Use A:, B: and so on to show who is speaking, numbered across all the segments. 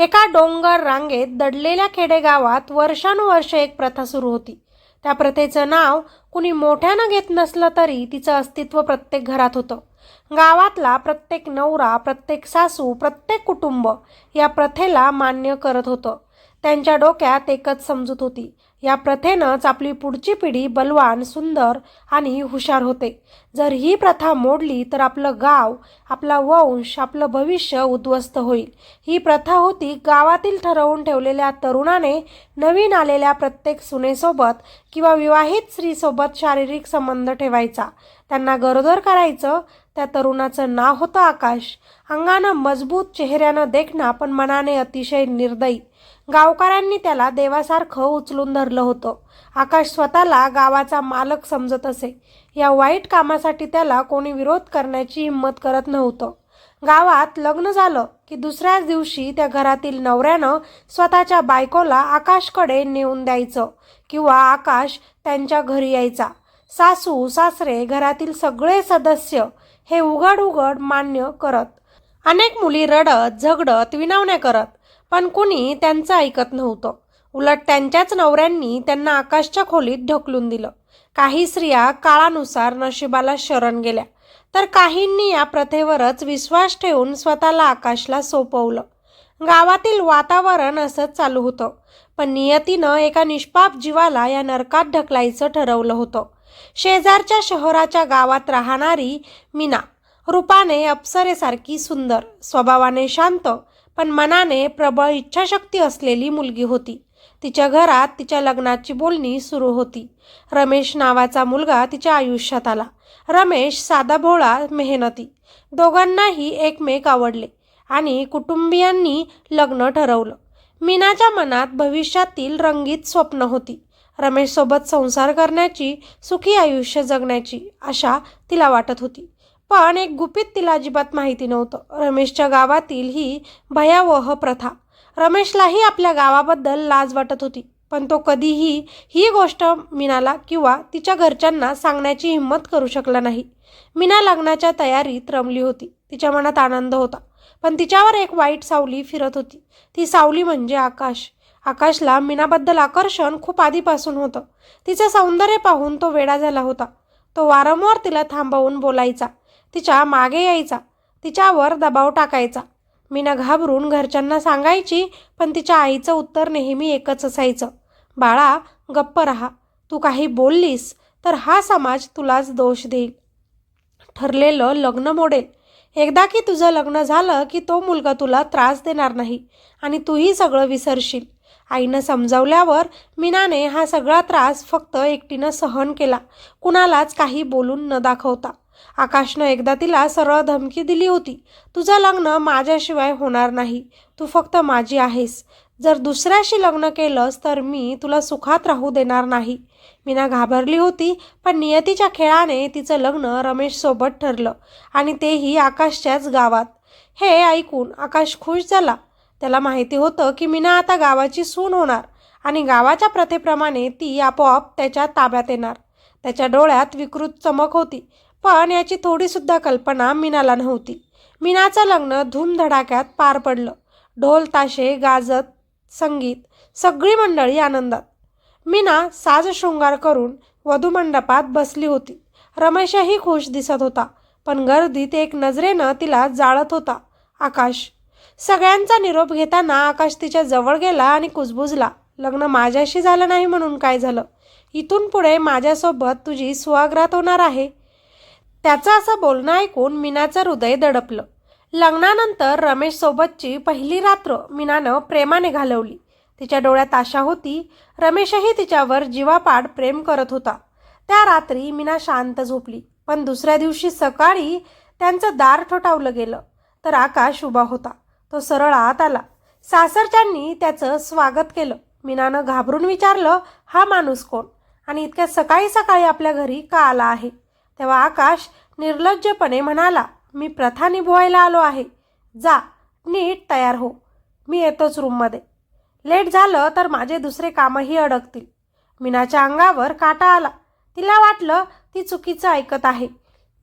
A: एका डोंगर रांगेत दडलेल्या खेडेगावात वर्षानुवर्ष एक प्रथा सुरू होती. त्या प्रथेचं नाव कुणी मोठ्यानं घेत नसलं तरी तिचं अस्तित्व प्रत्येक घरात होतं. गावातला प्रत्येक नवरा प्रत्येक सासू प्रत्येक कुटुंब या प्रथेला मान्य करत होतं. त्यांच्या डोक्यात एकच समजूत होती. या प्रथेनंच आपली पुढची पिढी बलवान सुंदर आणि हुशार होते. जर ही प्रथा मोडली तर आपलं गाव आपला वंश आपलं भविष्य उद्ध्वस्त होईल. ही प्रथा होती गावातील ठरवून ठेवलेल्या तरुणाने नवीन आलेल्या प्रत्येक सुनेसोबत किंवा विवाहित स्त्रीसोबत शारीरिक संबंध ठेवायचा. त्यांना गरोदर करायचं त्या तरुणाचं नाव होतं आकाश. अंगानं मजबूत चेहऱ्यानं देखणा पण मनाने अतिशय निर्दयी. गावकऱ्यांनी त्याला देवासारखं उचलून धरलं होतं. आकाश स्वतःला गावाचा मालक समजत असे. या वाईट कामासाठी त्याला कोणी विरोध करण्याची हिंमत करत नव्हतं. गावात लग्न झालं की दुसऱ्याच दिवशी त्या घरातील नवऱ्यानं स्वतःच्या बायकोला आकाशकडे नेऊन द्यायचं किंवा आकाश त्यांच्या घरी यायचा. सासू सासरे घरातील सगळे सदस्य हे उघड उघड मान्य करत. अनेक मुली रडत झगडत विनावण्या करत पण कुणी त्यांचं ऐकत नव्हतं. उलट त्यांच्याच नवऱ्यांनी त्यांना आकाशच्या खोलीत ढकलून दिलं. काही स्त्रिया काळानुसार नशिबाला शरण गेल्या. तर काहींनी या प्रथेवरच विश्वास ठेवून स्वतःला आकाशला सोपवलं. गावातील वातावरण असंच चालू होतं. पण नियतीनं एका निष्पाप जीवाला या नरकात ढकलायचं ठरवलं होतं. शेजारच्या शहराच्या गावात राहणारी मीना. रूपाने अप्सरेसारखी सुंदर स्वभावाने शांत पण मनाने प्रबळ इच्छाशक्ती असलेली मुलगी होती. तिच्या घरात तिच्या लग्नाची बोलणी सुरू होती. रमेश नावाचा मुलगा तिच्या आयुष्यात आला. रमेश साधा भोळा मेहनती. दोघांनाही एकमेक आवडले आणि कुटुंबियांनी लग्न ठरवलं. मीनाच्या मनात भविष्यातील रंगीत स्वप्न होती. रमेशसोबत संसार करण्याची सुखी आयुष्य जगण्याची आशा तिला वाटत होती. पण एक गुपित तिला अजिबात माहिती नव्हतं. रमेशच्या गावातील ही भयावह प्रथा. रमेशलाही आपल्या गावाबद्दल लाज वाटत होती. पण तो कधीही ही गोष्ट मीनाला किंवा तिच्या घरच्यांना सांगण्याची हिंमत करू शकला नाही. मीना लग्नाच्या तयारीत रमली होती. तिच्या मनात आनंद होता. पण तिच्यावर एक वाईट सावली फिरत होती. ती सावली म्हणजे आकाश. आकाशला मीनाबद्दल आकर्षण खूप आधीपासून होतं. तिचं सौंदर्य पाहून तो वेडा झाला होता. तो वारंवार तिला थांबवून बोलायचा. तिच्यामागे यायचा. तिच्यावर दबाव टाकायचा. मीना घाबरून घरच्यांना सांगायची पण तिच्या आईचं उत्तर नेहमी एकच असायचं. बाळा गप्प राहा. तू काही बोललीस तर हा समाज तुलाच दोष देईल. ठरलेलं लग्न मोडेल. एकदा की तुझं लग्न झालं की तो मुलगा तुला त्रास देणार नाही आणि तूही सगळं विसरशील. आईनं समजावल्यावर मीनाने हा सगळा त्रास फक्त एकटीनं सहन केला. कुणालाच काही बोलून न दाखवता. आकाशनं एकदा तिला सरळ धमकी दिली होती तुझं लग्न माझ्याशिवाय होणार नाही. तू फक्त माझी आहेस. जर दुसऱ्याशी लग्न केलंस तर मी तुला सुखात राहू देणार नाही. मीना घाबरली होती पण नियतीच्या खेळाने तिचं लग्न रमेशसोबत ठरलं आणि तेही आकाशच्याच गावात. हे ऐकून आकाश खुश झाला. त्याला माहिती होतं की मीना आता गावाची सून होणार आणि गावाच्या प्रथेप्रमाणे ती आपोआप त्याच्या ताब्यात येणार. त्याच्या डोळ्यात विकृत चमक होती पण याची थोडीसुद्धा कल्पना मीनाला नव्हती. मीनाचं लग्न धूमधडाक्यात पार पडलं. ढोल ताशे गाजत संगीत सगळी मंडळी आनंदात. मीना साज शृंगार करून वधूमंडपात बसली होती. रमेशही खुश दिसत होता पण गर्दीत एक नजरेनं तिला जाळत होता. आकाश सगळ्यांचा निरोप घेताना आकाश तिच्या जवळ गेला आणि कुजबुजला लग्न माझ्याशी झालं नाही म्हणून काय झालं? इथून पुढे माझ्यासोबत तुझी सुहागरात होणार आहे. त्याचं असं बोलणं ऐकून मीनाचं हृदय दडपलं. लग्नानंतर रमेशसोबतची पहिली रात्र मीनानं प्रेमाने घालवली. तिच्या डोळ्यात आशा होती रमेशही तिच्यावर जीवापाड प्रेम करत होता. त्या रात्री मीना शांत झोपली पण दुसऱ्या दिवशी सकाळी त्यांचं दार ठोठावलं गेलं तर आकाश उभा होता. तो सरळ आत आला. सासरच्यांनी त्याचं स्वागत केलं. मीनानं घाबरून विचारलं हा माणूस कोण? आणि इतक्या सकाळी सकाळी आपल्या घरी का आला आहे? तेव्हा आकाश निर्लज्जपणे म्हणाला मी प्रथा निभवायला आलो आहे. जा नीट तयार हो. मी येतोच रूममध्ये. लेट झालं तर माझे दुसरे कामही अडकतील. मीनाच्या अंगावर काटा आला. तिला वाटलं ती चुकीचं ऐकत आहे.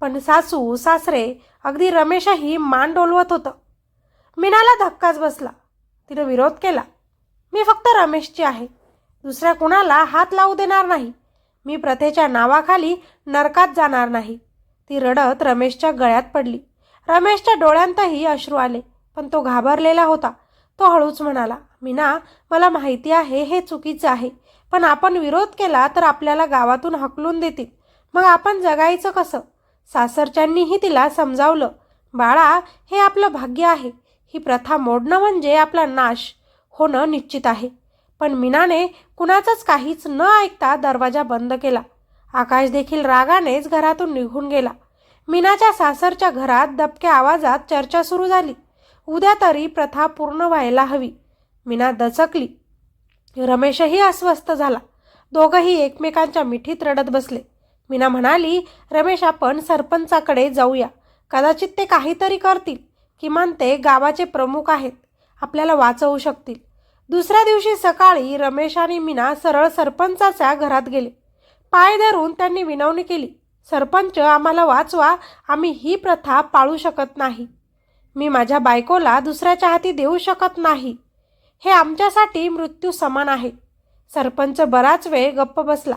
A: पण सासू सासरे अगदी रमेशही मान डोलवत होतं. मीनाला धक्काच बसला. तिनं विरोध केला. मी फक्त रमेशची आहे. दुसऱ्या कुणाला हात लावू देणार नाही. मी प्रथेच्या नावाखाली नरकात जाणार नाही. ती रडत रमेशच्या गळ्यात पडली. रमेशच्या डोळ्यांतही अश्रू आले पण तो घाबरलेला होता. तो हळूच म्हणाला मीना मला माहिती आहे हे चुकीचं आहे. पण आपण विरोध केला तर आपल्याला गावातून हकलून देतील. मग आपण जगायचं कसं? सासरच्यांनीही तिला समजावलं बाळा हे आपलं भाग्य आहे. ही प्रथा मोडणं म्हणजे आपला नाश होणं निश्चित आहे. पण मीनाने कुणाचंच काहीच न ऐकता दरवाजा बंद केला. आकाश देखील रागानेच घरातून निघून गेला. मीनाच्या सासरच्या घरात दबक्या आवाजात चर्चा सुरू झाली. उद्या तरी प्रथा पूर्ण व्हायला हवी. मीना दचकली. रमेशही अस्वस्थ झाला. दोघंही एकमेकांच्या मिठीत रडत बसले. मीना म्हणाली रमेश आपण सरपंचाकडे जाऊया. कदाचित ते काहीतरी करतील. किमान ते गावाचे प्रमुख आहेत. आपल्याला वाचवू शकतील. दुसऱ्या दिवशी सकाळी रमेश आणि मीना सरळ सरपंचाच्या घरात गेले. पाय धरून त्यांनी विनवणी केली सरपंच आम्हाला वाचवा. आम्ही ही प्रथा पाळू शकत नाही. मी माझ्या बायकोला दुसऱ्याच्या हाती देऊ शकत नाही. हे आमच्यासाठी मृत्यू समान आहे. सरपंच बराच वेळ गप्प बसला.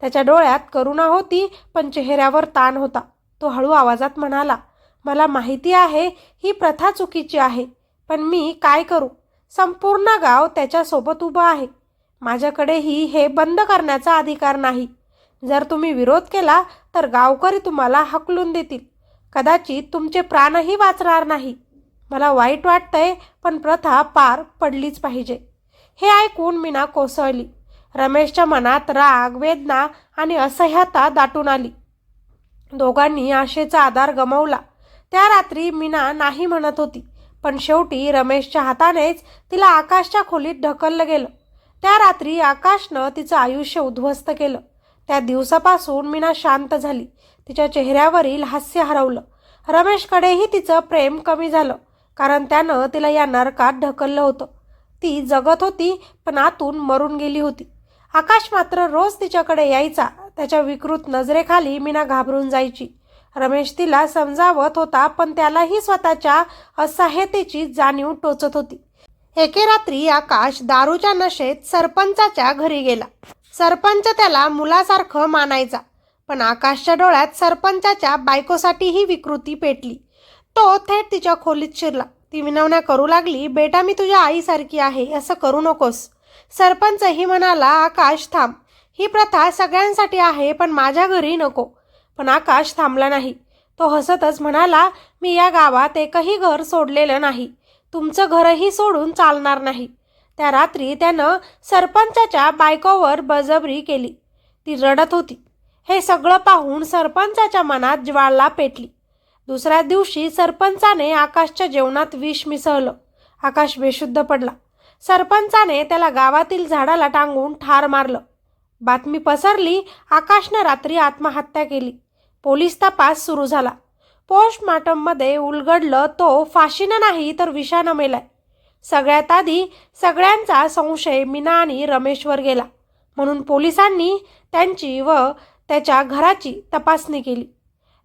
A: त्याच्या डोळ्यात करुणा होती पण चेहऱ्यावर ताण होता. तो हळू आवाजात म्हणाला मला माहिती आहे ही प्रथा चुकीची आहे. पण मी काय करू? संपूर्ण गाव त्याच्यासोबत उभं आहे. माझ्याकडेही हे बंद करण्याचा अधिकार नाही. जर तुम्ही विरोध केला तर गावकरी तुम्हाला हकलून देतील. कदाचित तुमचे प्राणही वाचणार नाही. मला वाईट वाटतंय पण प्रथा पार पडलीच पाहिजे. हे ऐकून मीना कोसळली. रमेशच्या मनात राग वेदना आणि असह्यता दाटून आली. दोघांनी आशेचा आधार गमावला. त्या रात्री मीना नाही म्हणत होती पण शेवटी रमेशच्या हातानेच तिला आकाशच्या खोलीत ढकललं गेलं. त्या रात्री आकाशनं तिचं आयुष्य उद्ध्वस्त केलं. त्या दिवसापासून मीना शांत झाली. तिच्या चेहऱ्यावरील हास्य हरवलं. रमेशकडेही तिचं प्रेम कमी झालं कारण त्यानं तिला या नरकात ढकललं होतं. ती जगत होती पण आतून मरून गेली होती. आकाश मात्र रोज तिच्याकडे यायचा त्याच्या विकृत नजरेखाली मीना घाबरून जायची. रमेश तिला समजावत होता पण त्यालाही स्वतःच्या असहायतेची जाणीव टोचत होती. एके रात्री आकाश दारूच्या नशेत सरपंचाच्या घरी गेला. सरपंच त्याला मुलासारखं मानायचा पण आकाशच्या डोळ्यात सरपंचाच्या बायकोसाठीही विकृती पेटली. तो थेट तिच्या खोलीत शिरला. ती विनवण्या करू लागली. बेटा मी तुझ्या आईसारखी आहे. असं करू नकोस. सरपंचही म्हणाला आकाश थांब. ही प्रथा सगळ्यांसाठी आहे पण माझ्या घरी नको. पण आकाश थांबला नाही. तो हसतच म्हणाला मी या गावात एकही घर सोडलेलं नाही. तुमचं घरही सोडून चालणार नाही. त्या रात्री त्यानं सरपंचाच्या बायकोवर बजबरी केली. ती रडत होती. हे सगळं पाहून सरपंचाच्या मनात ज्वाळा पेटली. दुसऱ्या दिवशी सरपंचाने आकाशच्या जेवणात विष मिसळलं. आकाश बेशुद्ध पडला. सरपंचाने त्याला गावातील झाडाला टांगून ठार मारलं. बातमी पसरली आकाशनं रात्री आत्महत्या केली. पोलीस तपास सुरू झाला. पोस्टमार्टममध्ये उलगडलं तो फाशीनं नाही तर विषानं मेलाय. सगळ्यात आधी सगळ्यांचा संशय मीना आणि रमेशवर गेला. म्हणून पोलिसांनी त्यांची व त्याच्या घराची तपासणी केली.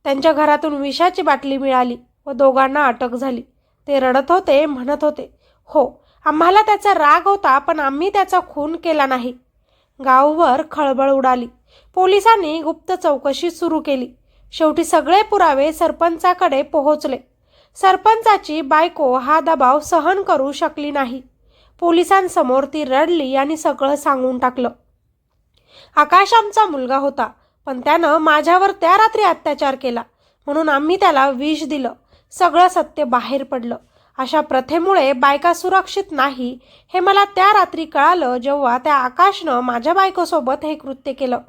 A: त्यांच्या घरातून विषाची बाटली मिळाली व दोघांना अटक झाली. ते रडत होते म्हणत होते हो आम्हाला त्याचा राग होता पण आम्ही त्याचा खून केला नाही. गाववर खळबळ उडाली. पोलिसांनी गुप्त चौकशी सुरू केली. शेवटी सगळे पुरावे सरपंचाकडे पोहोचले. सरपंचाची बायको हा दबाव सहन करू शकली नाही. पोलिसांसमोर ती रडली आणि सगळं सांगून टाकलं. आकाश आमचा मुलगा होता पण त्यानं माझ्यावर त्या रात्री अत्याचार केला. म्हणून आम्ही त्याला विष दिलं. सगळं सत्य बाहेर पडलं. अशा प्रथेमुळे बायका सुरक्षित नाही हे मला त्या रात्री कळालं जेव्हा त्या आकाशनं माझ्या बायकोसोबत हे कृत्य केलं.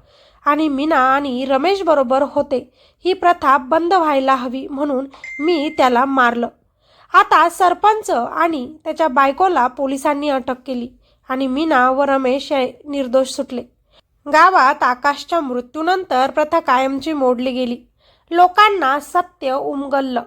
A: आणि मीना आणि रमेश बरोबर होते. ही प्रथा बंद व्हायला हवी म्हणून मी त्याला मारलं. आता सरपंच आणि त्याच्या बायकोला पोलिसांनी अटक केली आणि मीना व रमेश हे निर्दोष सुटले. गावात आकाशच्या मृत्यूनंतर प्रथा कायमची मोडली गेली. लोकांना सत्य उमगललं.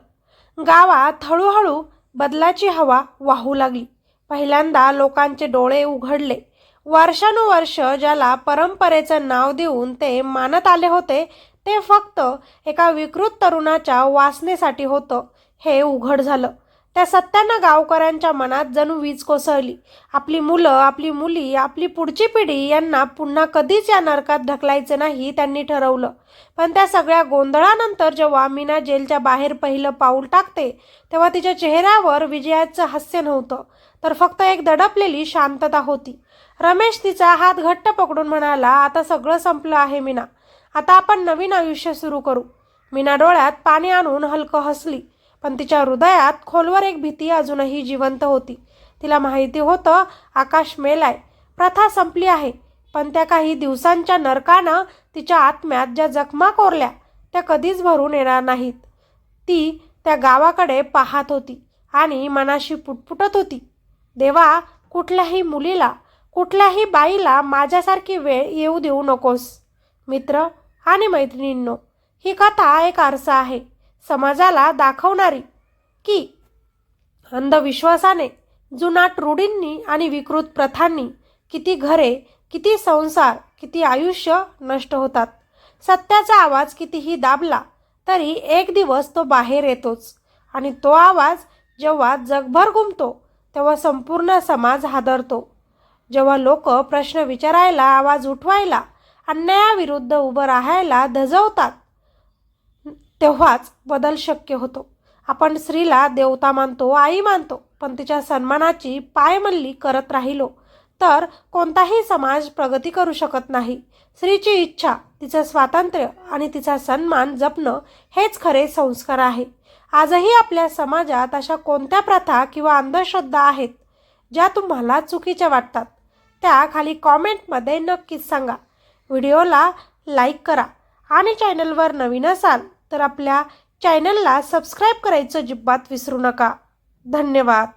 A: गावात हळूहळू बदलाची हवा वाहू लागली. पहिल्यांदा लोकांचे डोळे उघडले. वर्षानुवर्ष ज्याला परंपरेचं नाव देऊन ते मानत आले होते ते फक्त एका विकृत तरुणाच्या वासनेसाठी होतं. हे उघड झालं. त्या सत्यानं गावकऱ्यांच्या मनात जणू वीज कोसळली. आपली मुलं आपली मुली आपली पुढची पिढी यांना पुन्हा कधीच या नरकात ढकलायचे नाही त्यांनी ठरवलं. पण त्या सगळ्या गोंधळानंतर जेव्हा मीना जेलच्या बाहेर पहिलं पाऊल टाकते तेव्हा तिच्या चेहऱ्यावर विजयाचं हास्य नव्हतं तर फक्त एक दडपलेली शांतता होती. रमेश तिचा हात घट्ट पकडून म्हणाला आता सगळं संपलं आहे मीना. आता आपण नवीन आयुष्य सुरू करू. मीना डोळ्यात पाणी आणून हलकं हसली पण तिच्या हृदयात खोलवर एक भीती अजूनही जिवंत होती. तिला माहिती होतं आकाश मेलाय. प्रथा संपली आहे पण त्या काही दिवसांच्या नरकानं तिच्या आत्म्यात ज्या जखमा कोरल्या त्या कधीच भरून येणार नाहीत. ती त्या गावाकडे पाहत होती आणि मनाशी पुटपुटत होती. देवा कुठल्याही मुलीला कुठल्याही बाईला माझ्यासारखी वेळ येऊ देऊ नकोस मित्र आणि मैत्रिणींनो. ही कथा एक आरसा आहे. समाजाला दाखवणारी की अंधविश्वासाने जुनाट रूढींनी आणि विकृत प्रथांनी किती घरे किती संसार किती आयुष्य नष्ट होतात. सत्याचा आवाज कितीही दाबला तरी एक दिवस तो बाहेर येतोच आणि तो आवाज जेव्हा जगभर घुमतो तेव्हा संपूर्ण समाज हादरतो. जेव्हा लोक प्रश्न विचारायला आवाज उठवायला अन्यायाविरुद्ध उभं राहायला धजवतात तेव्हाच बदल शक्य होतो. आपण स्त्रीला देवता मानतो आई मानतो पण तिच्या सन्मानाची पायमल्ली करत राहिलो तर कोणताही समाज प्रगती करू शकत नाही. स्त्रीची इच्छा तिचं स्वातंत्र्य आणि तिचा सन्मान जपणं हेच खरे संस्कार आहे. आजही आपल्या समाजात अशा कोणत्या प्रथा किंवा अंधश्रद्धा आहेत ज्या तुम्हाला चुकीच्या वाटतात? त्या खाली कॉमेंटमध्ये नक्कीच सांगा. व्हिडिओला लाईक करा आणि चॅनलवर नवीन असाल तर आपल्या चॅनलला सबस्क्राईब करायचं जिब्बात विसरू नका. धन्यवाद.